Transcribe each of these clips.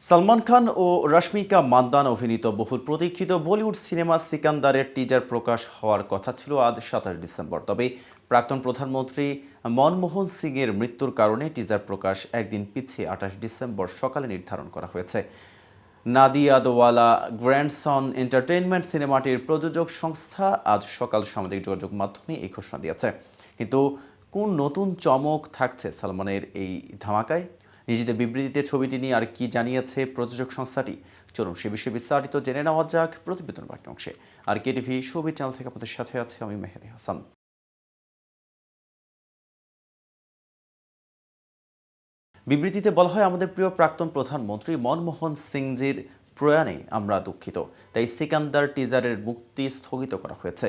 সালমান খান ও রশ্মিকা মান্দান অভিনীত বহুল প্রতীক্ষিত বলিউড সিনেমা সিকান্দারের টিজার প্রকাশ হওয়ার কথা ছিল আজ সাতাশ ডিসেম্বর। তবে প্রাক্তন প্রধানমন্ত্রী মনমোহন সিংয়ের মৃত্যুর কারণে টিজার প্রকাশ একদিন পিছিয়ে আঠাশ ডিসেম্বর সকালে নির্ধারণ করা হয়েছে। নাদিয়াদওয়ালা গ্র্যান্ডসন এন্টারটেইনমেন্ট সিনেমাটির প্রযোজক সংস্থা আজ সকাল সামাজিক যোগাযোগ মাধ্যমে এই ঘোষণা দিয়েছে। কিন্তু কোন নতুন চমক থাকছে সালমানের এই ধামাকায়? নিজেদের বিবৃতিতে ছবিটি নিয়ে আর কি জানিয়েছে প্রযোজক সংস্থাটি। চলুন সে বিষয়ে বিস্তারিত জেনে নেওয়া যাক প্রতিবেদন বাকি অংশে। আর কে টিভি ছবি চ্যানেল থেকে আপনাদের সাথে আছে আমি মেহেদি হাসান। বিবৃতিতে বলা হয়, আমাদের প্রিয় প্রাক্তন প্রধানমন্ত্রী মনমোহন সিংজির প্রয়াণে আমরা দুঃখিত। তাই সিকান্দার টিজারের মুক্তি স্থগিত করা হয়েছে।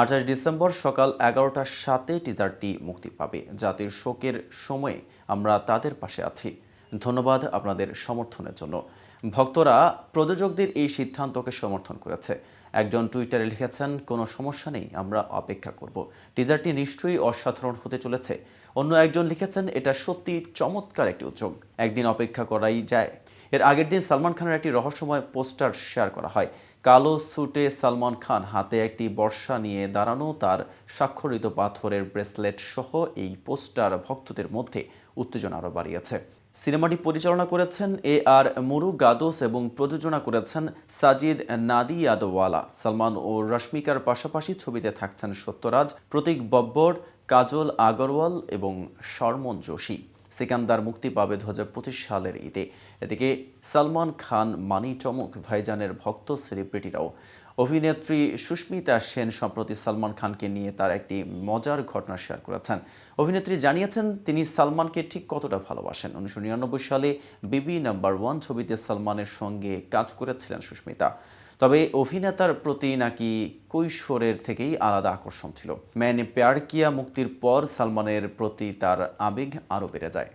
আঠাশ ডিসেম্বর সকাল এগারোটার সাথে টিজারটি মুক্তি পাবে। জাতির শোকের সময়ে আমরা তাদের পাশে আছি। ধন্যবাদ আপনাদের সমর্থনের জন্য। ভক্তরা প্রযোজকদের এই সিদ্ধান্তকে সমর্থন করেছে। একজন টুইটারে লিখেছেন, কোনো সমস্যা নেই, আমরা অপেক্ষা করব। টিজারটি নিশ্চয়ই অসাধারণ হতে চলেছে। অন্য একজন লিখেছেন, এটা সত্যি চমৎকার একটি উদ্যোগ। একদিন অপেক্ষা করাই যায়। এর আগের দিন সালমান খানের একটি রহস্যময় পোস্টার শেয়ার করা হয়। কালো স্যুটে সালমান খান হাতে একটি বর্ষা নিয়ে দাঁড়ানো তার স্বাক্ষরিত পাথরের ব্রেসলেট সহ এই পোস্টার ভক্তদের মধ্যে উত্তেজনা আরও বাড়িয়েছে। সিনেমাটি পরিচালনা করেছেন এ আর মুরু গাদোস এবং প্রযোজনা করেছেন সাজিদ নাদিয়াদওয়ালা। সালমান ও রশ্মিকার পাশাপাশি ছবিতে থাকছেন সত্যরাজ, প্রতীক বব্বর, কাজল আগরওয়াল এবং শর্মন যোশী। সিকান্দার মুক্তি পাবে দু সালের ঈদে। এদিকে সালমান খান, মানি চমক, ভাইজানের ভক্ত, সেলিব্রিটিরাও। অভিনেত্রী সুস্মিতা সেন সম্প্রতি সালমান খানকে নিয়ে তার একটি মজার ঘটনা শেয়ার করেছেন। অভিনেত্রী জানিয়েছেন, তিনি সালমানকে ঠিক কতটা ভালোবাসেন। উনিশশো নিরানব্বই সালে বিবি নাম্বার ওয়ান ছবিতে সালমানের সঙ্গে কাজ করেছিলেন সুস্মিতা। তবে অভিনেতার প্রতি নাকি কৈশোরের থেকেই আলাদা আকর্ষণ ছিল। ম্যানে প্যার কিয়া মুক্তির পর সালমানের প্রতি তার আবেগ আরও বেড়ে যায়।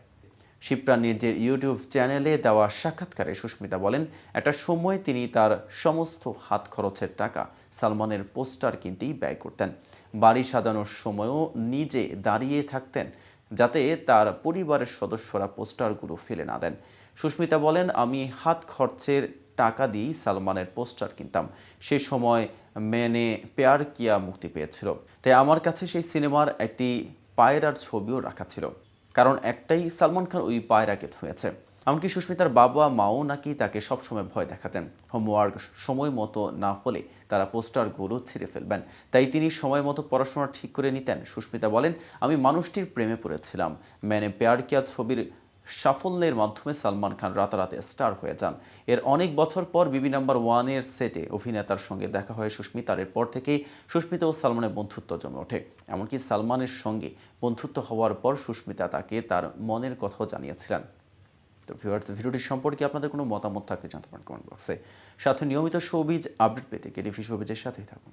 শিপ্রা নিজের ইউটিউব চ্যানেলে দেওয়া সাক্ষাৎকারে সুস্মিতা বলেন, একটা সময় তিনি তার সমস্ত হাত খরচের টাকা সালমানের পোস্টার কিনতেই ব্যয় করতেন। বাড়ি সাজানোর সময়ও নিজে দাঁড়িয়ে থাকতেন যাতে তার পরিবারের সদস্যরা পোস্টারগুলো ফেলে না দেন। সুস্মিতা বলেন, আমি হাত খরচের টাকা দিয়েই সালমানের পোস্টার কিনতাম। সে সময় মেনে পেয়ার কিয়া মুক্তি পেয়েছিল। তাই আমার কাছে সেই সিনেমার একটি পায়রার ছবিও রাখা ছিল। কারণ একটাই সালমান খান ওই পায়রাকে ছুঁয়েছে এমনকি সুস্মিতার বাবা মাও নাকি তাকে সবসময় ভয় দেখাতেন। হোমওয়ার্ক সময় মতো না হলে তারা পোস্টারগুলো ছিঁড়ে ফেলবেন। তাই তিনি সময় মতো পড়াশোনা ঠিক করে নিতেন। সুস্মিতা বলেন, আমি মানুষটির প্রেমে পড়েছিলাম। ম্যানে পেয়ার কিয়া ছবির সাফল্যের মাধ্যমে সালমান খান রাতারাতে স্টার হয়ে যান। এর অনেক বছর পর বিবি নাম্বার ওয়ানের সেটে অভিনেতার সঙ্গে দেখা হয় সুস্মিতার। এরপর থেকেই সুস্মিতা ও সালমানের বন্ধুত্ব জমে ওঠে। এমনকি সালমানের সঙ্গে বন্ধুত্ব হওয়ার পর সুস্মিতা তাকে তার মনের কথাও জানিয়েছিলেন। তো ভিউয়ার্স ভিডিওটি সম্পর্কে আপনাদের কোনো মতামত থাকলে জানতে পারেন কমেন্ট বক্সে সাথে নিয়মিত শোবিজ আপডেট পেতে কেডিফি শোবিজের সাথেই থাকুন।